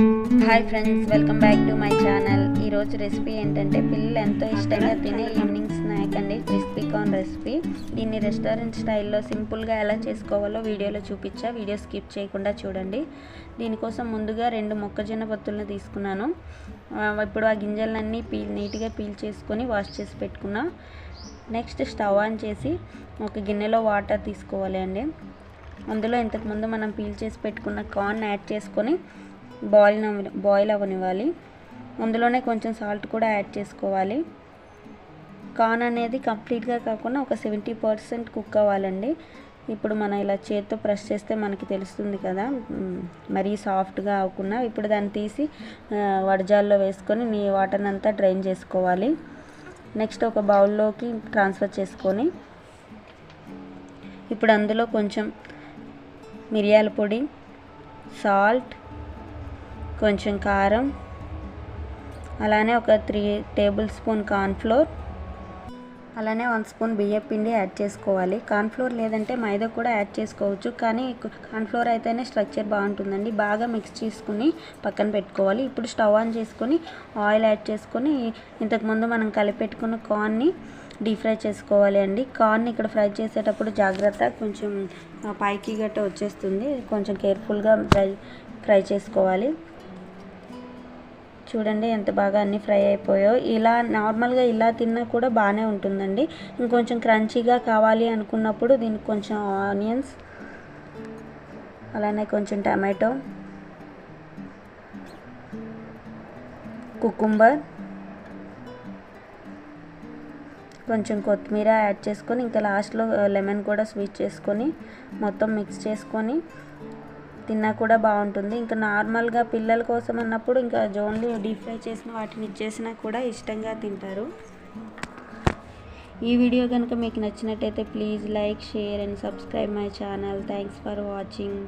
Hi friends welcome back to my channel ఈరోజు recipe ఏంటంటే పిల్లలు ఎంతో ఇష్టంగా తినే ఈవినింగ్ స్నాక్ అండి. క్రిస్పీ కార్న్ రెసిపీ దీన్ని రెస్టారెంట్ స్టైల్లో సింపుల్గా ఎలా చేసుకోవాలో వీడియోలో చూపించా. వీడియో స్కిప్ చేయకుండా చూడండి. దీనికోసం ముందుగా రెండు మొక్కజొన్న పొత్తులను తీసుకున్నాను. ఇప్పుడు ఆ గింజలన్నీ పీల్ నీట్గా పీల్ చేసుకొని వాష్ చేసి పెట్టుకున్నా. నెక్స్ట్ స్టవ్ ఆన్ చేసి ఒక గిన్నెలో వాటర్ తీసుకోవాలి అండి. అందులో ఇంతకుముందు మనం పీల్ చేసి పెట్టుకున్న కార్న్ యాడ్ చేసుకొని బాయిల్ బాయిల్ అవ్వనివ్వాలి. అందులోనే కొంచెం సాల్ట్ కూడా యాడ్ చేసుకోవాలి. కార్న్ అనేది కంప్లీట్గా కాకుండా ఒక సెవెంటీ పర్సెంట్ కుక్ అవ్వాలండి. ఇప్పుడు మనం ఇలా చేత్తో ప్రెస్ చేస్తే మనకి తెలుస్తుంది కదా మరీ సాఫ్ట్గా అవ్వకుండా. ఇప్పుడు దాన్ని తీసి వడజాల్లో వేసుకొని నీ వాటర్ని అంతా డ్రైన్ చేసుకోవాలి. నెక్స్ట్ ఒక బౌల్లోకి ట్రాన్స్ఫర్ చేసుకొని ఇప్పుడు అందులో కొంచెం మిరియాల పొడి సాల్ట్ కొంచెం కారం అలానే ఒక త్రీ టేబుల్ స్పూన్ కార్న్ఫ్లోర్ అలానే వన్ స్పూన్ బియ్యం పిండి యాడ్ చేసుకోవాలి. కార్న్ఫ్లోర్ లేదంటే మైదా కూడా యాడ్ చేసుకోవచ్చు కానీ కార్న్ఫ్లోర్ అయితేనే స్ట్రక్చర్ బాగుంటుందండి. బాగా మిక్స్ చేసుకుని పక్కన పెట్టుకోవాలి. ఇప్పుడు స్టవ్ ఆన్ చేసుకొని ఆయిల్ యాడ్ చేసుకొని ఇంతకుముందు మనం కలిపెట్టుకున్న కార్న్ని డీప్ ఫ్రై చేసుకోవాలి అండి. కార్న్ ఇక్కడ ఫ్రై చేసేటప్పుడు జాగ్రత్త కొంచెం పైకి గట్ట వచ్చేస్తుంది. కొంచెం కేర్ఫుల్గా ఫ్రై ఫ్రై చేసుకోవాలి. చూడండి ఎంత బాగా అన్నీ ఫ్రై అయిపోయాయో. ఇలా నార్మల్గా ఇలా తిన్నా కూడా బాగానే ఉంటుందండి. ఇంకొంచెం క్రంచీగా కావాలి అనుకున్నప్పుడు దీనికి కొంచెం ఆనియన్స్ అలానే కొంచెం టమాటో కుకుంబర్ కొంచెం కొత్తిమీర యాడ్ చేసుకొని ఇంకా లాస్ట్లో లెమన్ కూడా స్వీట్ చేసుకొని మొత్తం మిక్స్ చేసుకొని తిన్నా కూడా బాగుంటుంది. ఇంకా నార్మల్గా పిల్లల కోసం అన్నప్పుడు ఇంకా ఓన్లీ డీప్ ఫ్రై చేసిన వాటిని ఇచ్చేసినా కూడా ఇష్టంగా తింటారు. ఈ వీడియో కనుక మీకు నచ్చినట్టయితే please like share and subscribe my channel. Thanks for watching.